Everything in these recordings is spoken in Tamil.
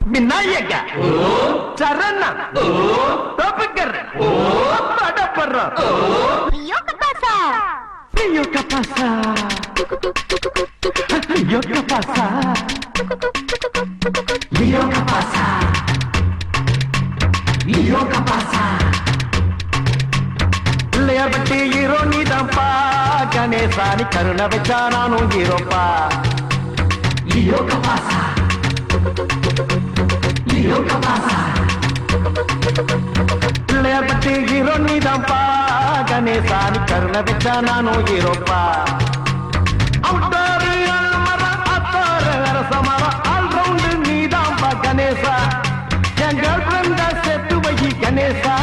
விநாயக சரண தப்புக்கர். படப்படுற? ஐயோ கப்பாசா ஐயோ கப்பாசா ஐயோ கப்பாசா ஐயோ கப்பாசா ஹீரோ நீதான்ப்பா. கணேசா நீ கருணை வச்சா நானும் ஹீரோப்பா. ஐயோ கப்பாசா ஐயோ கப்பாசா பிள்ளையார் பட்டி ஹீரோ நீதான்ப்பா. கணேசா கருணை வச்சா நானும் ஹீரோப்பா அவுட்டாரு அல்மரம் அத்தாரு அரசமரம் ஆல் ரவுண்டு நீதான்ப்பா கணேசா. என் கேர்ள் ஃப்ரெண்ட செத்து வை கணேசா.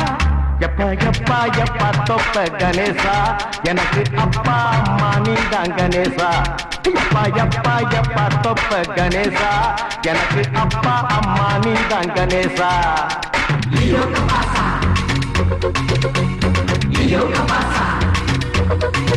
எப்பா எப்பா தொப்ப கணேசா. எனக்கு அப்பா அம்மா நீதான் கணேசா. எப்பா எப்பா தொப்ப கணேசா. எனக்கு அப்பா அம்மா நீ தான் கணேசா. அடவும்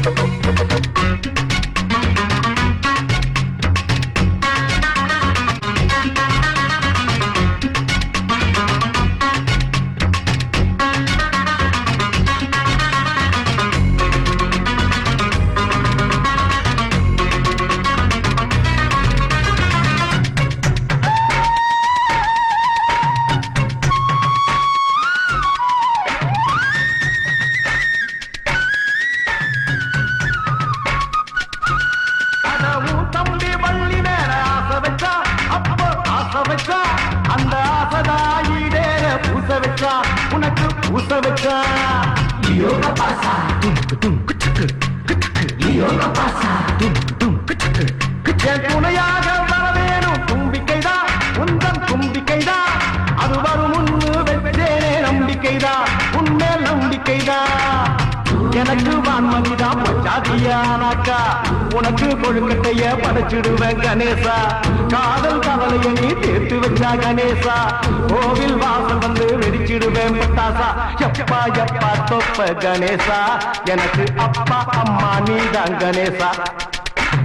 பூச வச்சா. யோக பாசா. யோக பாசா. என் துணையாக எனக்கு வான்மதிதான் பச்சாதியானாக்கா உனக்கு கொழுக்கட்டைய படைச்சிடுவேன் கணேசா. காதல் கவலையை நீ தேர்த்து வச்சா கணேசா. கோவில் வாசல் வந்து வெடிச்சிடுவேன் பட்டாசா. எப்பா எப்பா தொப்ப கணேசா. எனக்கு அப்பா அம்மா நீதான் கணேசா.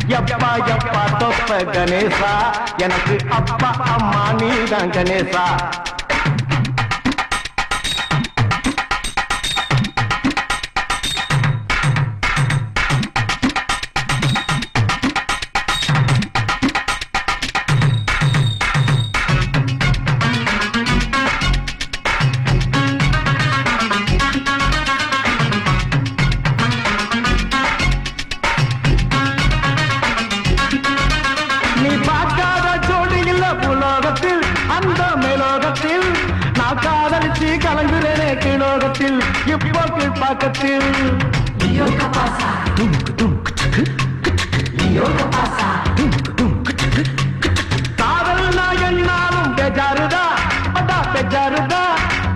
எப்பா எப்பா தொப்ப கணேசா. எனக்கு அப்பா அம்மா நீதான் கணேசா. இப்போ கீழ்பாக்கத்தில் காதல் நான் என்னாலும் பெஜாருதா? பெஜாருதா?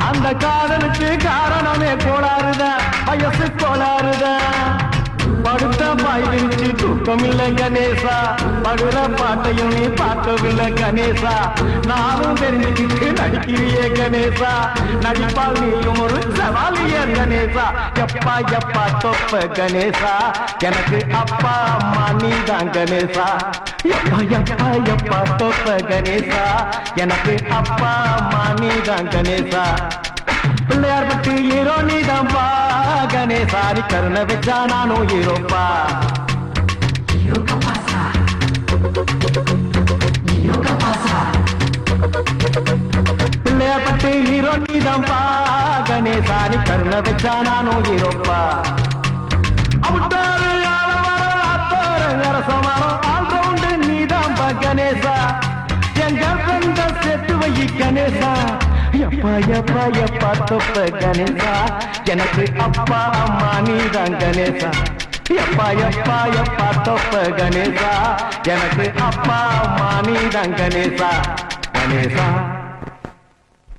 அந்த காதலுக்கு படுத்த பாய் விரிச்சு கணேசா. படுற பாட்டையும் நீ பார்க்கவில்லை கணேசா. நானும் தெரிஞ்சுக்கிட்டு நடிக்கிறியே கணேசா. நடிப்பால் நீயும் ஒரு சவாலிய கணேசா. எப்பா எப்பா தொப்ப கணேசா. எனக்கு அப்பா அம்மா நீ தான் கணேசா. எப்பா எப்பா எப்பா தொப்ப கணேசா. எனக்கு அப்பா அம்மா நீ தான் கணேசா. பிள்ளையார் பட்டு கணேசா நீ கருணை வச்சா நானும் ஹீரோப்பா பிள்ளையார் பட்டி ஹீரோ நீதான்பா கணேசா நீ கருணை வச்சா நானும் ஹீரோப்பா அவுட்டாரு ஆலமரம் ஆத்தாரு அரசமரம் ஆல் ரவுண்டு நீதான்பா கணேசா. என் கேர்ள்ஃப்ரெண்ட சேர்த்து வை கணேசா. பய பய எப்பா கணேசா. எனக்கு அப்பா அம்மா நீதான் கணேசா. எப்பா எப்பா எப்பா தொப்ப கணேசா. எனக்கு அப்பா அம்மா நீதான் கணேசா. கணேசா.